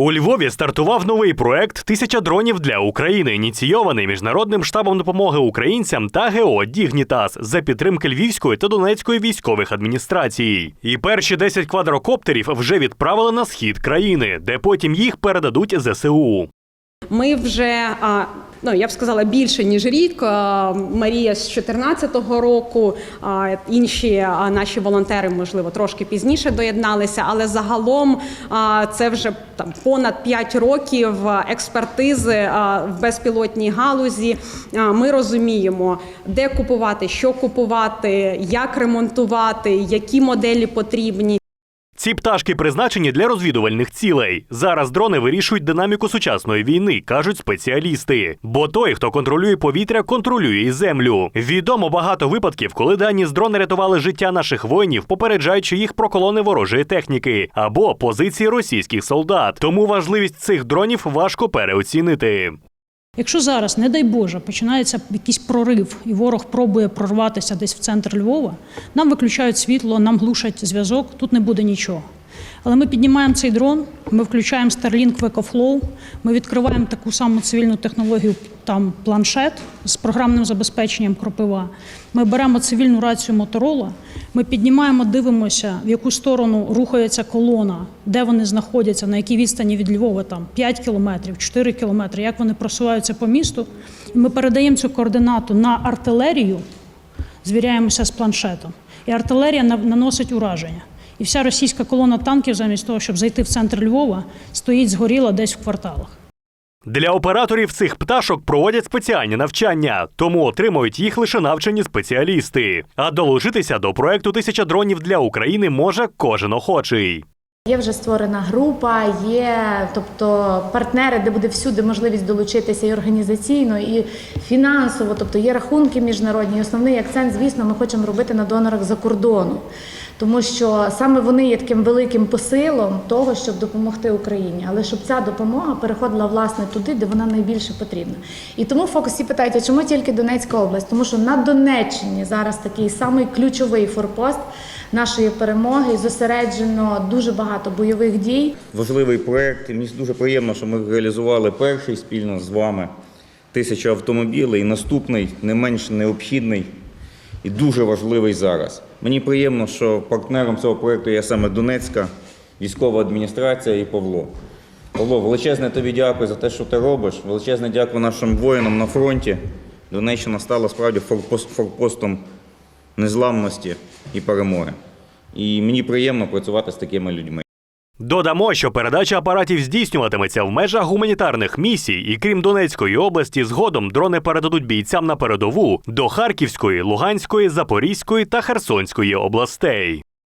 У Львові стартував новий проект Тисяча дронів для України, ініційований міжнародним штабом допомоги українцям та ГО Дігнітас за підтримки Львівської та Донецької військових адміністрацій. І перші 10 квадрокоптерів вже відправили на схід країни, де потім їх передадуть ЗСУ. Ми вже ну я б сказала більше ніж рік. Марія з 14-го року, інші наші волонтери, можливо, трошки пізніше доєдналися, але загалом це вже там понад 5 років експертизи в безпілотній галузі. Ми розуміємо, де купувати, що купувати, як ремонтувати, які моделі потрібні. Ці пташки призначені для розвідувальних цілей. Зараз дрони вирішують динаміку сучасної війни, кажуть спеціалісти. Бо той, хто контролює повітря, контролює і землю. Відомо багато випадків, коли дані з дрони рятували життя наших воїнів, попереджаючи їх про колони ворожої техніки або позиції російських солдат. Тому важливість цих дронів важко переоцінити. Якщо зараз, не дай Боже, починається якийсь прорив, і ворог пробує прорватися десь в центр Львова, нам виключають світло, нам глушать зв'язок, тут не буде нічого. Але ми піднімаємо цей дрон, ми включаємо Starlink в EcoFlow, ми відкриваємо таку саму цивільну технологію, там планшет з програмним забезпеченням кропива. Ми беремо цивільну рацію Motorola, ми піднімаємо, дивимося, в яку сторону рухається колона, де вони знаходяться, на якій відстані від Львова, там 5 кілометрів, 4 кілометри, як вони просуваються по місту. Ми передаємо цю координату на артилерію, звіряємося з планшетом. І артилерія на- наносить ураження. І вся російська колона танків, замість того, щоб зайти в центр Львова, стоїть згоріла десь в кварталах. Для операторів цих пташок проводять спеціальні навчання, тому отримують їх лише навчені спеціалісти. А долучитися до проекту Тисяча дронів для України може кожен охочий. Є вже створена група, є тобто партнери, де буде всюди можливість долучитися і організаційно, і фінансово. Тобто є рахунки міжнародні. І Основний акцент, звісно, ми хочемо робити на донорах за кордону, тому що саме вони є таким великим посилом того, щоб допомогти Україні, але щоб ця допомога переходила власне туди, де вона найбільше потрібна. І тому фокусі питають, а чому тільки Донецька область? Тому що на Донеччині зараз такий самий ключовий форпост нашої перемоги зосереджено дуже багато бойових дій. важливий проект. Мені дуже приємно, що ми реалізували перший спільно з вами тисяча автомобілів. І наступний не менш необхідний і дуже важливий зараз. Мені приємно, що партнером цього проекту є саме Донецька військова адміністрація і Павло. Павло, величезне тобі дякую за те, що ти робиш. Величезне дякую нашим воїнам на фронті. Донеччина стала справді форпост- форпостом незламності і перемоги. І мені приємно працювати з такими людьми. Додамо, що передача апаратів здійснюватиметься в межах гуманітарних місій, і крім Донецької області, згодом дрони передадуть бійцям на передову до Харківської, Луганської, Запорізької та Херсонської областей.